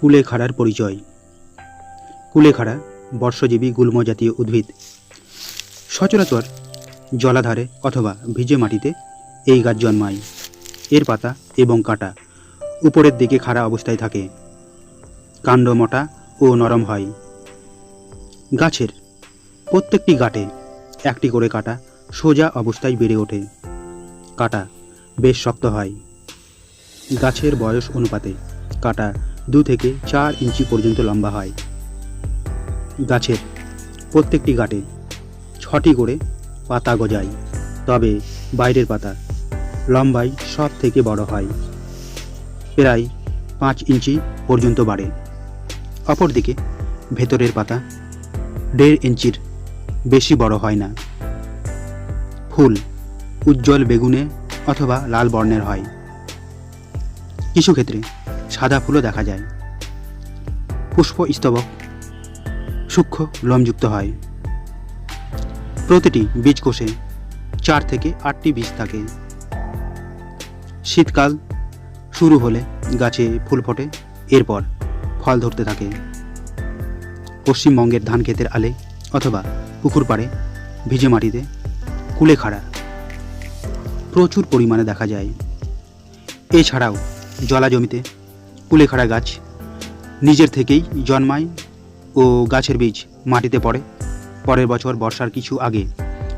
কুলেখাড়ার পরিচয়। কুলেখাড়া বর্ষজীবী গুল্ম জাতীয় উদ্ভিদ। সচরাচর জলাধারে অথবা ভিজে মাটিতে এই গাছ জন্মায়। এর পাতা এবং কাটা উপরের দিকে খাড়া অবস্থায় থাকে। কাণ্ড মোটা ও নরম হয়। গাছের প্রত্যেকটি গাঁটে একটি করে কাটা সোজা অবস্থায় বেড়ে ওঠে। কাঁটা বেশ শক্ত হয়। গাছের বয়স অনুপাতে কাঁটা দু থেকে চার ইঞ্চি পর্যন্ত লম্বা হয়। গাছের প্রত্যেকটি গাঁটে ছটি করে পাতা গজায়, তবে বাইরের পাতা লম্বায় সব থেকে বড় হয়। প্রায় পাঁচ ইঞ্চি পর্যন্ত বাড়ে। অপরদিকে ভেতরের পাতা দেড় ইঞ্চির বেশি বড় হয় না। ফুল উজ্জ্বল বেগুনে অথবা লাল বর্ণের হয়। কিছু ক্ষেত্রে সাদা ফুলও দেখা যায়। পুষ্প স্তবক, সূক্ষ্ম লোমযুক্ত হয়। প্রতিটি বীজকোষে চার থেকে আটটি বীজ থাকে। শীতকাল শুরু হলে গাছে ফুল ফোটে, এরপর ফল ধরতে থাকে। পশ্চিমবঙ্গের ধান ক্ষেতের আলে অথবা পুকুর পাড়ে, ভিজে মাটিতে কুলেখাড়া প্রচুর পরিমাণে দেখা যায়। এছাড়াও জলা জমিতে কুলেখাড়া গাছ নিজের থেকেই জন্মায় ও গাছের বীজ মাটিতে পড়ে। পরের বছর বর্ষার কিছু আগে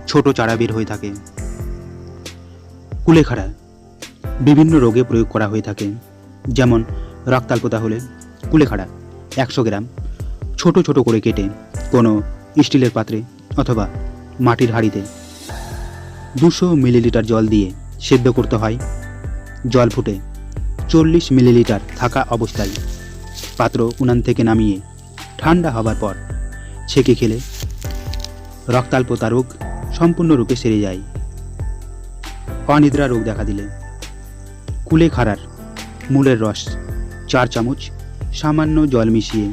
ছোট চারা বের হয়ে থাকে। কুলেখাড়া বিভিন্ন রোগে প্রয়োগ করা হয়ে থাকে। যেমন রক্তাল্পতা হলে কুলেখাড়া একশো গ্রাম ছোট ছোট করে কেটে কোনো স্টিলের পাত্রে অথবা মাটির হাঁড়িতে দুশো মিলিলিটার জল দিয়ে সেদ্ধ করতে হয়। জল ফুটে চল্লিশ মিলিলিটার থাকা অবস্থায়। পাত্র উনান থেকে নামিয়ে ঠান্ডা হবার পর ছেঁকে খেলে রক্তাল্পতা রোগ সম্পূর্ণরূপে সেরে যায়। অনিদ্রা রোগ দেখা দিলে। কুলে খাড়ার মূলের রস চার চামচ সামান্য জল মিশিয়ে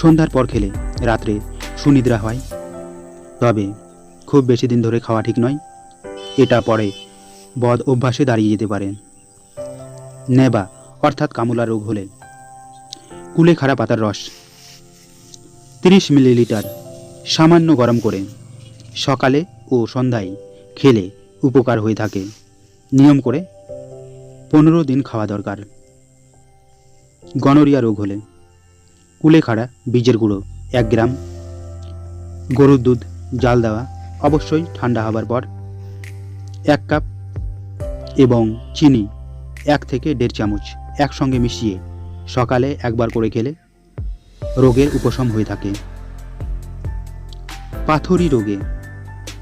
সন্ধ্যার পর খেলে রাত্রে সুনিদ্রা হয়। তবে খুব বেশি দিন ধরে খাওয়া ঠিক নয়, এটা পরে বদ অভ্যাসে দাঁড়িয়ে যেতে পারে। নেবা, অর্থাৎ কামুলা রোগ হলে। কুলে খাড়া পাতার রস। তিরিশ মিলিলিটার, সামান্য গরম করে। সকালে ও সন্ধ্যায় খেলে উপকার হয়ে থাকে। নিয়ম করে পনেরো দিন খাওয়া দরকার। গনোরিয়া রোগ হলে। কুলেখাড়া বীজের গুঁড়ো, এক গ্রাম। গরুর দুধ, জাল দেওয়া, অবশ্যই ঠান্ডা হবার পর। এক কাপ এবং চিনি এক থেকে দেড় চামচ একসঙ্গে মিশিয়ে সকালে একবার করে খেলে রোগের উপশম হয়ে থাকে। পাথরি রোগে,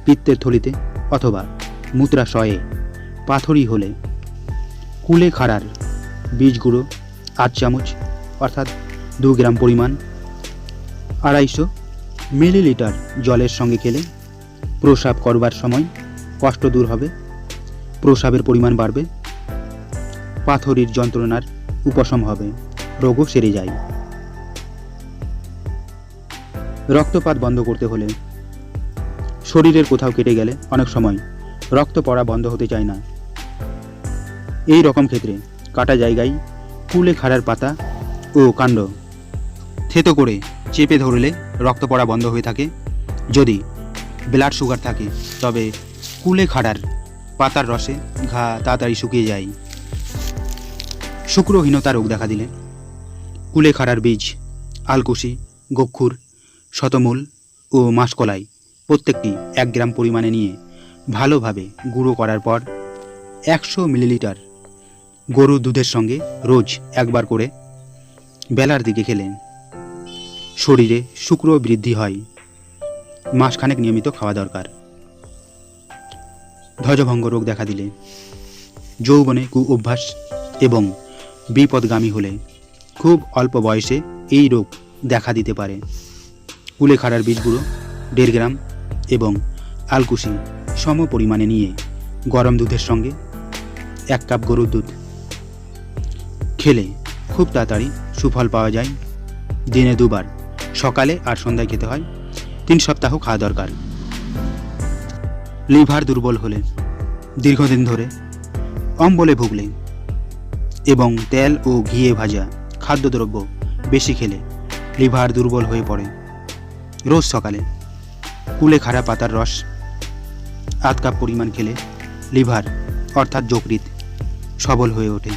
পিত্তের থলিতে অথবা মূত্রাশয়ে পাথরি হলে কুলে খাড়ার বীজ গুঁড়ো আট চামচ অর্থাৎ দু গ্রাম পরিমাণ আড়াইশো মিলিলিটার জলের সঙ্গে খেলে প্রসাব করবার সময় কষ্ট দূর হবে, প্রসাবের পরিমাণ বাড়বে। পাথরির যন্ত্রণার উপশম হবে, রোগও সেরে যায়। রক্তপাত বন্ধ করতে হলে শরীরের কোথাও কেটে গেলে অনেক সময় রক্ত পড়া বন্ধ হতে চায় না। এই রকম ক্ষেত্রে কাটা জায়গায় কুলে খাড়ার পাতা ও কাণ্ড থেতো করে চেপে ধরলে রক্ত পড়া বন্ধ হয়ে থাকে। যদি ব্লাড সুগার থাকে, তবে কুলে খাড়ার পাতার রসে ঘা তাড়াতাড়ি শুকিয়ে যায়। শুক্রহীনতা রোগ দেখা দিলে। কুলে খাড়ার বীজ, আলকুশি গক্ষুর শতমূল ও মাসকলাই প্রত্যেকটি এক গ্রাম পরিমাণে নিয়ে ভালোভাবে গুঁড়ো করার পর একশো মিলিলিটার গরুর দুধের সঙ্গে রোজ একবার করে বেলার দিকে খেলেন শরীরে শুক্র বৃদ্ধি হয়। মাসখানেক নিয়মিত খাওয়া দরকার। ধ্বজভঙ্গ রোগ দেখা দিলে যৌবনে কু অভ্যাস এবং বিপদগামী হলে খুব অল্প বয়সে এই রোগ দেখা দিতে পারে। কুলেখাড়ার বীজগুলো দেড় গ্রাম এবং আলকুশি সম পরিমাণে নিয়ে গরম দুধের সঙ্গে এক কাপ গরুর দুধ খেলে খুব তাড়াতাড়ি সুফল পাওয়া যায়। দিনে দুবার, সকালে আর সন্ধ্যায় খেতে হয়। তিন সপ্তাহ খাওয়া দরকার। লিভার দুর্বল হলে দীর্ঘদিন ধরে অম্বলে ভুগলে এবং তেল ও ঘিয়ে ভাজা খাদ্যদ্রব্য বেশি খেলে লিভার দুর্বল হয়ে পড়ে। রোজ সকালে কুলে খাড়া পাতার রস, আধ কাপ পরিমাণ খেলে লিভার, অর্থাৎ যকৃত সবল হয়ে ওঠে।